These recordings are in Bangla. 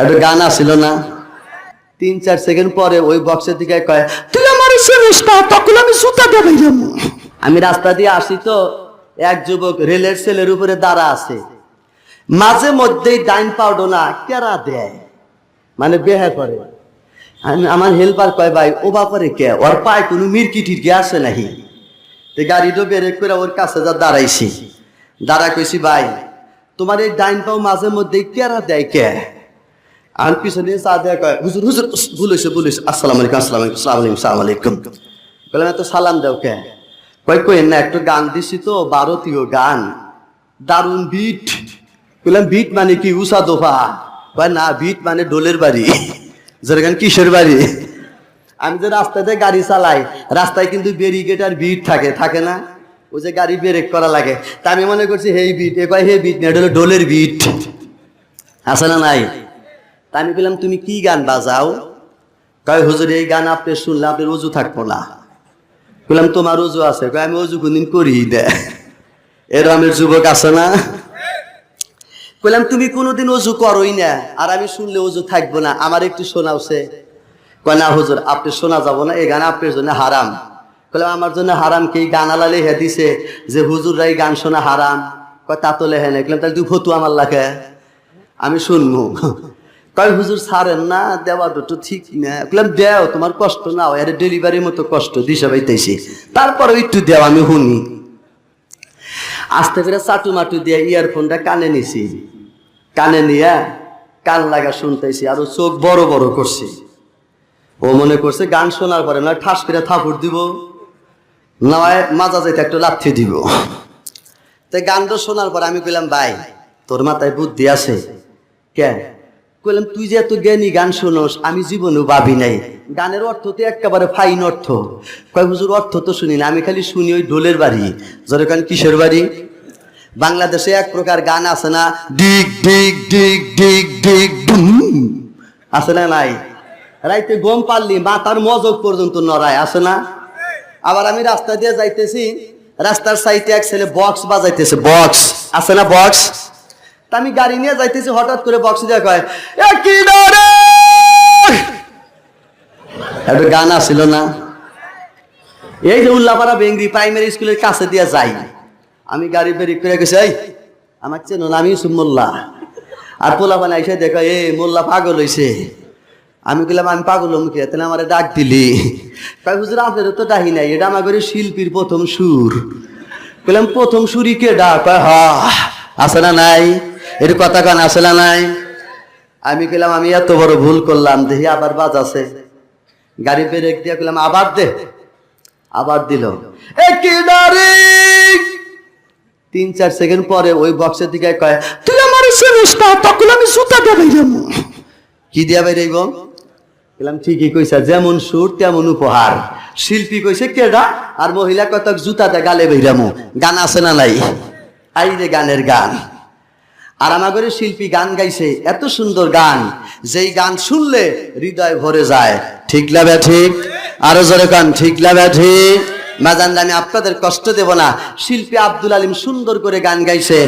একটা গান আসছিল না। তিন, চার সেকেন্ড পরে ওই বক্সের দিকে কয় তুই আমার চিনিস না তখন আমি জুতা দেবে আমি রাস্তা দিয়ে আসি তো, এক যুবক রেলের সেলের উপরে দাঁড়া আছে। মাঝে মধ্যেই ডাইন পাউডো না কেরা দেয়? মানে বেহা করে। আমি, আমার হেল্পার কয়, ভাই, ও বাপারে কে? ওর পায় কোনো মিরকি টিরকি আসে নাহি? তো গাড়িটা বেরেক করে ওর কাছে যা দাঁড়াইছি। দাঁড়া কইছি, ভাই, তোমার এই ডাইন পাও মাঝে মধ্যেই কেরা দেয় কে? আর পিছনে চা দেয়া কয়, হুজুর হুজুর ভুল হয়েছে ভুল হয়েছে আসসালাম আলাইকুম আসসালাম আলাইকুম সালাম আলাইকুম সালাম আলাইকুম। দাও কে? কয়, কই না, একটু গান দিছি তো ভারতীয় গান। দারুণ বিট বললাম বিট মানে কি? উষা দোফা। কয়, না বিট মানে ডোলের বাড়ি। যেরকম কিশোর বাড়ি? আমি যে রাস্তাতে গাড়ি চালাই, রাস্তায় কিন্তু ব্যারিকেড আর বিট থাকে থাকে না। ওই যে গাড়ি ব্রেক করা লাগে। তা আমি মনে করছি, হেই বিট এ কয় হে বিট না ডোলের বিট আছে না নাই? আমি বললাম, তুমি কি গান বাজাও? কয়, হুজুর, এই গান আপনি শুনলে আপনার উজু থাকব না। বললাম, তোমার উজু আছে? কয়, আমি উজু কোনদিন করি দে। এরমের যুবক আছে না? বললাম, তুমি কোনোদিন অজু করোই না, আর আমি শুনলে অজু থাকব না, আমার একটু শোনাওছে কয়, না হুজুর, আপনি শোনা যাব না, এই গান আপনার জন্য হারাম। বললাম, আমার জন্য হারাম কি? গান আলালে হে দিছে যে, হুজুররা এই গান শোনা হারাম। কয়, তা তো লেহে বললাম, তাহলে তুই ফতু আমার লাগে আমি শুনব। কয়, হুজুর ছাড়েন না, দেওয়া দুটো ঠিক না। বললাম, দেও, তোমার কষ্ট নাও, এর ডেলিভারির মতো কষ্ট। দিশা পাইতেছি। তারপরে একটু দেও, আমি শুনি। আস্তে করে চাটু মাটু দিয়ে ইয়ারফোনটা কানে নিছি। কানে নিয়ে কান লাগা শুনতেছি, আর চোখ বড় বড় করছে। ও মনে করছে, গান শোনার পরে না, ঠাস করে থাপুর দিব নয় মাজা যাইতে একটু লাথি দিব। তাই গানটা শোনার পর আমি কইলাম, ভাই, তোর মাথায় বুদ্ধি আছে? কে? কইলাম, তুই যে এত জ্ঞানী গান শোনস, আমি জীবনেও ভাবি নাই। গানের অর্থ তো একেবারে ফাইন অর্থ। কয়, হুজুর, অর্থ তো শুনি না, আমি খালি শুনি ওই ঢোলের বাড়ি। যেরকম কিশোর বাড়ি? বাংলাদেশে এক প্রকার গান আছে না, ডিগ ডিগ ডিগ ডিগ ডিগ আছে না নাই? রাইতে গম পারলি মাথার মজক পর্যন্ত নড়ায়, আছে না? আবার আমি রাস্তা দিয়ে যাইতেছি, রাস্তার সাইডে এক ছেলে বক্স বাজাইতেছে বক্স আছে না বক্স তা আমি গাড়ি নিয়ে যাইতেছি, হঠাৎ করে বক্স দিয়ে কয়, "এ কি ডরে?" একটা গান আসছিল না। এই যে উল্লাপাড়া বেঙ্গরি প্রাইমারি স্কুলের কাছে দিয়ে যাই। আমি গাড়ি বেরিয়ে করে গেছি এই আমার চেনো আমি ইউসুফ মোল্লা। আর পোলা বানা এসে দেখো, এ, মোল্লা পাগল হইছে। আমি বললাম আমি পাগল মুখে তাহলে আমার ডাক দিলি। তাই হুজুর আপনার তো ডাহি নাই, এটা আমার শিল্পীর প্রথম সুর। বললাম প্রথম সুরই কে ডাক হ, আছে না নাই? এর কথা কান না নাই? আমি গেলাম আমি এত বড় ভুল করলাম দেখি আবার বাজ আছে। গাড়ি ব্রেক দিয়ে গেলাম আবার দে। আবার দিল। তিন চার সেকেন্ড পরে ওই বক্সের দিকে কয়, তুই আমার চিনিস না তখন আমি জুতা দেবে কি দিয়া বেরাইব বললাম ঠিকই কইছা, যেমন সুর, তেমন উপহার। শিল্পী কইছে, কেডা? আর মহিলা কতক জুতাতে গালে বেরামু গান আছে না নাই? আই রে গানের গান। আর আমাদের শিল্পী গান গাইছে, এত সুন্দর গান। যেই গান শুনলে হৃদয় ভরে যায়। ঠিক লাগে ঠিক আরও জোরে গান, ঠিক লাগে ঠিক মাজান আমি আপনাদের কষ্ট দেব না। শিল্পী আব্দুল আলিম সুন্দর করে গান গাইছে।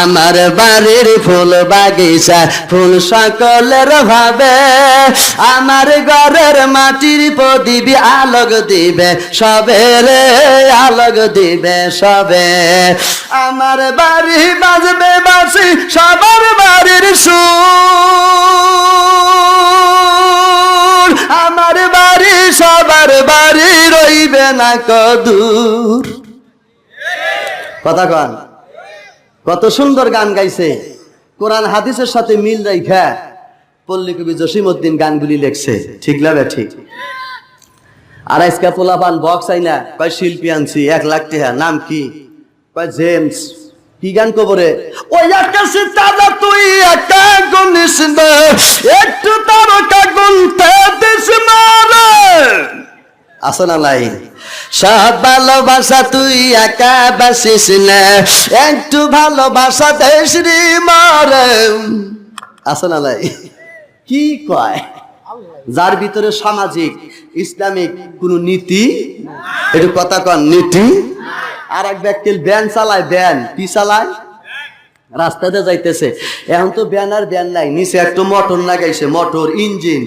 আমার বাড়ির ফুল বাগিচা, ফুল সকলের ভাবে। আমার ঘরের মাটির প্রদীপ আলোক দিবে, সবে রে আলোক দিবে, সবে। আমার বাড়ি বাজবে বাসি সবার বাড়ির সুর। আমার বাড়ি, সবার বাড়ি রইবে না কদূর। কথা কন, কত সুন্দর গান গাইছে। কোরআন হাদিসের সাথে মিল রাইখা পল্লী কবি জসিমউদ্দিন গানগুলি লেখছে। ঠিক লাগে ঠিক? আর আজকে পোলাপান বক্স আইনা, কয় শিল্পী আনছি, এক লাখ টাকা নাম কি? কয় জেমস কি গান কবরে ওই আকাশে তারা তুই একা গুনিস না, একটু তারকা গুনতে দিস মারে আছে না নাই? সব ভালোবাসা তুই একা বাসিস না, একটু ভালোবাসা দেশ রে মারে। আছে না নাই? কি কয়? যার ভিতরে সামাজিক, ইসলামিক কোন নীতি? একটু কথা কন, নীতি? আর এক ব্যক্তির ব্যান চালায় ব্যান কি চালায়? রাস্তাতে যাইতেছে। এখন তো ব্যানার ব্যান নাই, নিচে একটু মোটর লাগাইছে, মোটর, ইঞ্জিন।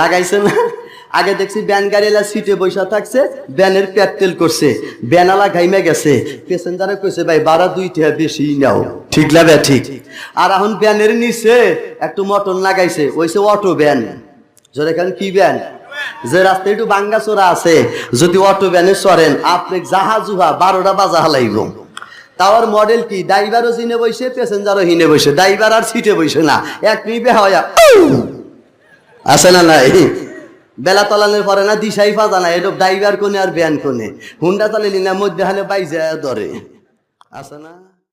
লাগাইছে না? আগে দেখছি ব্যান গাড়িলা সিটে বৈশা থাকছে ব্যানের পেট্টেল করছে। ব্যানালা ঘাইমে গেছে। প্যাসেঞ্জারে কইছে, ভাই বারা দুইটা বেশি নাও। ঠিক লাগে ঠিক? আর এখন ব্যানের নিচে একটু মোটর লাগাইছে, ওইসে অটো ব্যান জোরে খান কি ব্যান যে রাস্তায় একটু বাঙ্গা চোরা আছে, যদি অটো ব্যানে সরেন আপনি জাহা জুহা বারোটা বাজা হালাইব। তাওয়ার মডেল কি? ড্রাইভারও চিনে বসে প্যাসেঞ্জারও হিনে বসে ড্রাইভার আর সিটে বসে না। এক নিবে হয়া, আছে না নাই? বেলা তলানের পরে না দিশাই ফাজা না এটা ড্রাইভার কোনে আর ব্যান কোনে? হুন্ডা চালিলি না মধ্যে হালে বাইজা ধরে। আছে না?